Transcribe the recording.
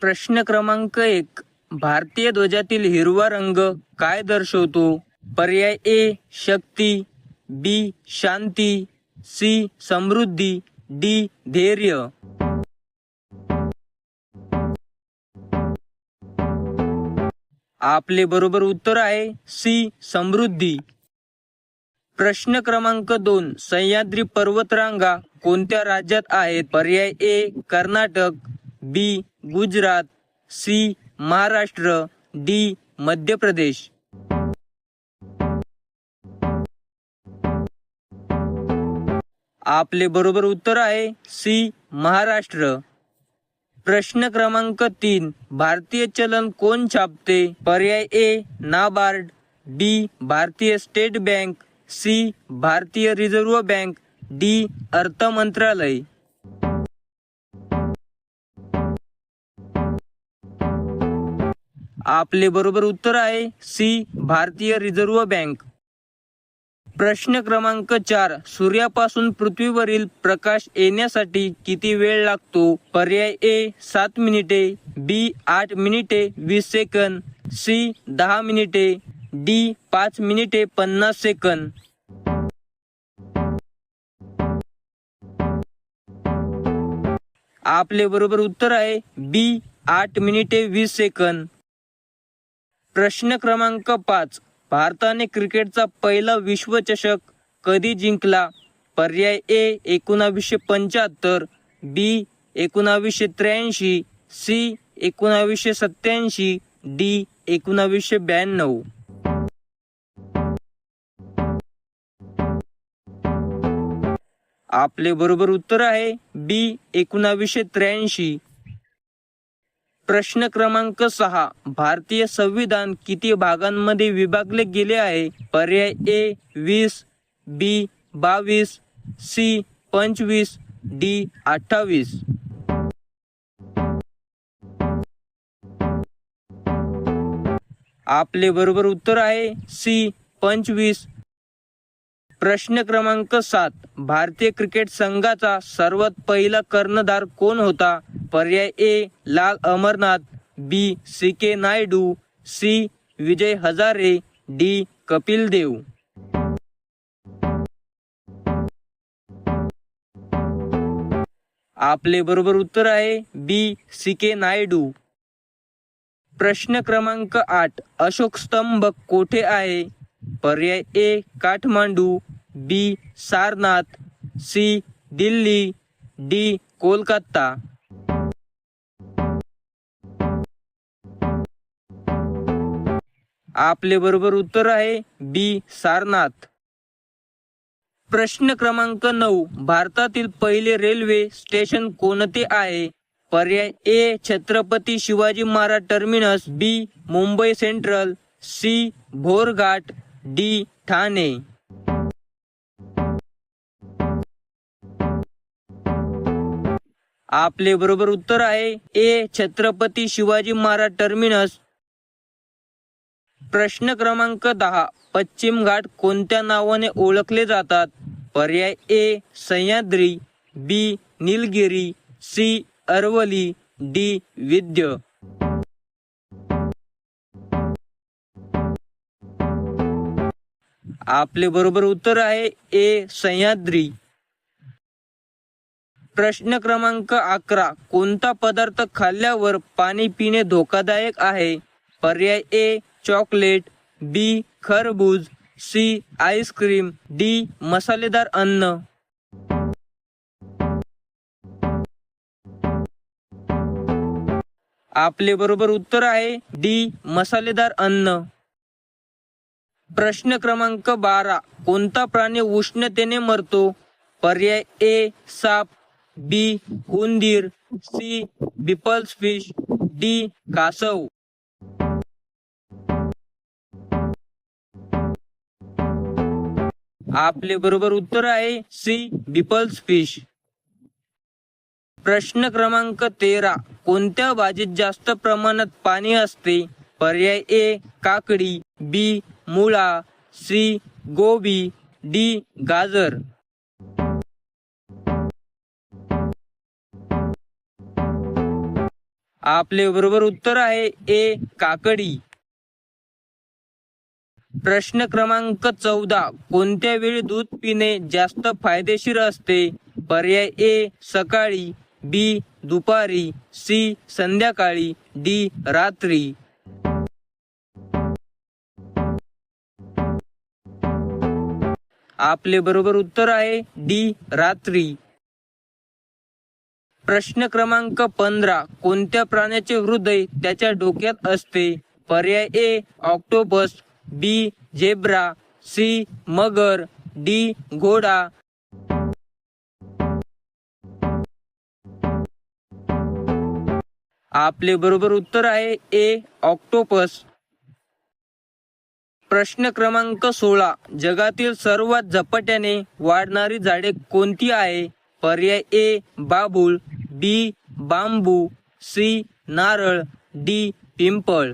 प्रश्न क्रमांक एक. भारतीय ध्वजातील हिरवा रंग काय दर्शवतो? पर्याय ए शक्ती बी शांती सी समृद्धी डी धैर्य. आपले बरोबर उत्तर आहे सी समृद्धी. प्रश्न क्रमांक दोन. सह्याद्री पर्वतरांगा कोणत्या राज्यात आहेत? पर्याय A Karnataka B Gujarat C Maharashtra D Madhya Pradesh. आपले बरोबर उत्तर आहे सी महाराष्ट्र. प्रश्न क्रमांक तीन भारतीय चलन कोण छापते? पर्याय A NABARD B Bharatiya State Bank C Bharatiya Reserve Bank D अर्थ मंत्रालय. आपले बरोबर उत्तर आहे सी भारतीय रिझर्व्ह बँक. प्रश्न क्रमांक चार सूर्यापासून पृथ्वीवरील प्रकाश येण्यासाठी किती वेळ लागतो? पर्याय ए सात मिनिटे बी आठ मिनिटे वीस सेकंद सी दहा मिनिटे डी पाच मिनिटे पन्नास सेकंद. आपले बरोबर उत्तर आहे बी आठ मिनिटे वीस सेकंद. प्रश्न क्रमांक पाच. भारताने क्रिकेटचा पहिला विश्वचषक कधी जिंकला? पर्याय ए एकोणावीसशे पंच्याहत्तर बी एकोणावीसशे त्र्याऐंशी सी एकोणावीसशे सत्याऐंशी डी एकोणावीसशे ब्याण्णव. आपले बरोबर उत्तर आहे बी एकोणावीसशे त्र्याऐंशी. प्रश्न क्रमांक सहा. भारतीय संविधान किती भागांमध्ये विभागले गेले आहे? पर्याय ए वीस बी बावीस सी पंचवीस डी अठ्ठावीस. आपले बरोबर उत्तर आहे सी पंचवीस. प्रश्न क्रमांक सात. भारतीय क्रिकेट संघाचा सर्वात पहिला कर्णधार कोण होता? पर्याय A Lala Amarnath B C K Naidu C Vijay Hazare D Kapil Dev. आपले बरोबर उत्तर आहे बी सी के नायडू. प्रश्न क्रमांक आठ अशोक स्तंभ कोठे आहे? पर्याय A Kathmandu B Sarnath C Delhi D Kolkata. आपले बरोबर उत्तर आहे बी. सारनाथ. प्रश्न क्रमांक नऊ. भारतातील पहिले रेल्वे स्टेशन कोणते आहे? पर्याय A. Chhatrapati Shivaji Maharaj Terminus B. Mumbai Central C. Bhorghat D. Thane. आपले बरोबर उत्तर आहे ए. छत्रपती शिवाजी महाराज टर्मिनस प्रश्न क्रमांक दहा. पश्चिम घाट कोणत्या नावाने ओळखले जातात? पर्याय A Sahyadri B Nilgiri C Aravalli D Vindhya. आपले बरोबर उत्तर आहे ए सह्याद्री. प्रश्न क्रमांक अकरा. कोणता पदार्थ खाल्ल्यावर पाणी पिणे धोकादायक आहे? पर्याय ए चॉकलेट बी खरबूज सी आईस्क्रीम डी मसालेदार अन्न. आपले बरोबर उत्तर आहे डी मसालेदार अन्न. प्रश्न क्रमांक बारा. कोणता प्राणी उष्णतेने मरतो? पर्याय ए साप. बी उंदीर. C बिपल्स fish. डी कासव. आपले बरोबर उत्तर आहे सी बिपल्स फिश. प्रश्न क्रमांक तेरा. कोणत्या भाजीत जास्त प्रमाणात पाणी असते? पर्याय ए काकडी बी मुळा सी गोबी डी गाजर. आपले बरोबर उत्तर आहे ए काकडी. प्रश्न क्रमांक चौदा. कोणत्या वेळी दूध पिणे जास्त फायदेशीर असते? पर्याय ए सकाळी. बी दुपारी. सी संध्याकाळी. डी रात्री. आपले बरोबर उत्तर आहे डी रात्री. प्रश्न क्रमांक पंधरा. कोणत्या प्राण्याचे हृदय त्याच्या डोक्यात असते? पर्याय A octopus. B zebra C Magar D घोडा. आपले बरोबर उत्तर आहे ए ऑक्टोपस. प्रश्न क्रमांक सोळा. जगातील सर्वात झपाट्याने वाढणारी झाडे कोणती आहे? पर्याय ए बाबूल बी बांबू सी नारळ डी पिंपळ.